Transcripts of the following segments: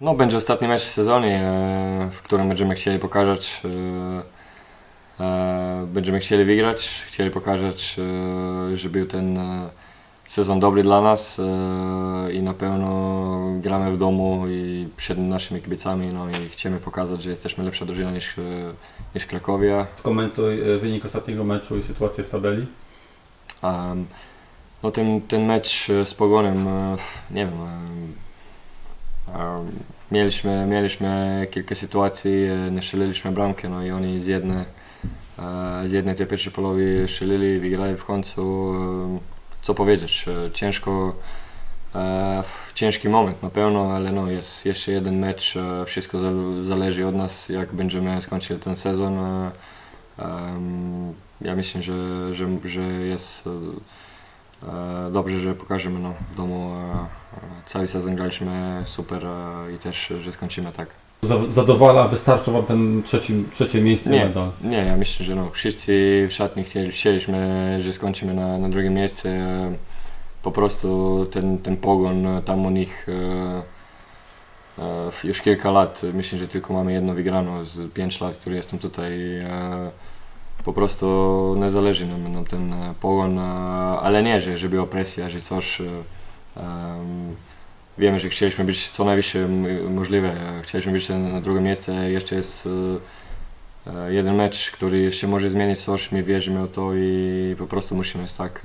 No, będzie ostatni mecz w sezonie, e, w którym będziemy chcieli pokazać, e, e, będziemy chcieli wygrać, chcieli pokazać, że był ten sezon dobry dla nas i na pewno gramy w domu i przed naszymi kibicami no i chcemy pokazać, że jesteśmy lepsza drużyna niż, niż Krakowia. Skomentuj wynik ostatniego meczu i sytuację w tabeli. Um, no ten, ten mecz z Pogonem, nie wiem, mieliśmy, mieliśmy kilka sytuacji, e, nie strzeliliśmy bramkę, no i oni z jednej, e, z jednej tej pierwszej połowy strzelili, wygrali w końcu. Co powiedzieć, e, ciężko, ciężki moment na pewno, ale no jest jeszcze jeden mecz, wszystko zal- zależy od nas, jak będziemy skończyli ten sezon. ja myślę, że, że, że jest dobrze, że pokażemy no, w domu. E, e, cały sezon graliśmy super e, i też, że skończymy tak. Za- Zadowala, wystarczy Wam ten trzeci, trzecie miejsce Nie, medal. nie, ja myślę, że no, wszyscy w szatni chcieli, chcieliśmy, że skończymy na, na drugim miejscu. E, Po prostu ten, ten pogon tam u nich już kilka lat, myślę, że tylko mamy jedno wygrano z pięć lat, który jestem tutaj. Po prostu nie zależy nam, nam ten e, pogon, e, ale nie, że, że była presja, że coś. em, Wiemy, że chcieliśmy być co najwyższe możliwe. Chcieliśmy być na drugim miejscu. Jeszcze jest jeden mecz, który jeszcze może zmienić coś. My wierzymy w to i po prostu musimy tak,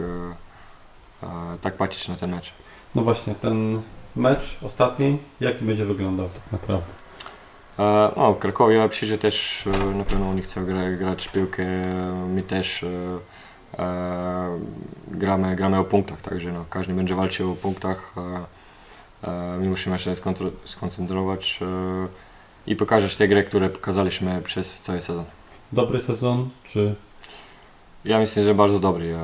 tak patrzeć na ten mecz. No właśnie, ten mecz ostatni, jaki będzie wyglądał tak naprawdę? No, Krakowie przyjdzie też, e, na pewno oni chcą gra, grać w piłkę, my też e, gramy, gramy o punktach, także no, każdy będzie walczył o punktach. My musimy się skoncentrować i pokazać te gry, które pokazaliśmy przez cały sezon. Dobry sezon, czy Ja myślę, że bardzo dobry.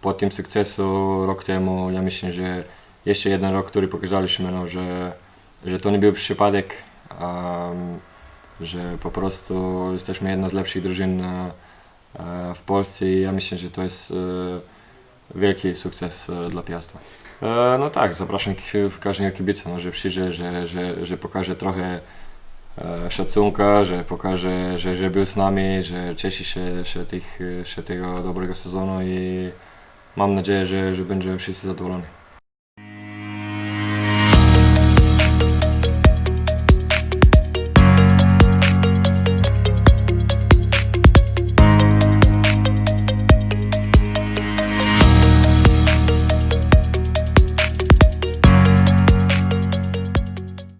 Po tym sukcesu rok temu, ja myślę, że jeszcze jeden rok, który pokazaliśmy, no, że, że to nie był przypadek, że po prostu jesteśmy jedna z lepszych drużyn e, w Polsce i ja myślę, że to jest e, wielki sukces e, dla Piasta. No tak, zapraszam każdego kibica, no, że że, że, że pokaże trochę szacunka, że pokaże, że, że był z nami, że cieszy się, się, tych, się tego dobrego sezonu i mam nadzieję, że, że będziemy wszyscy zadowoleni.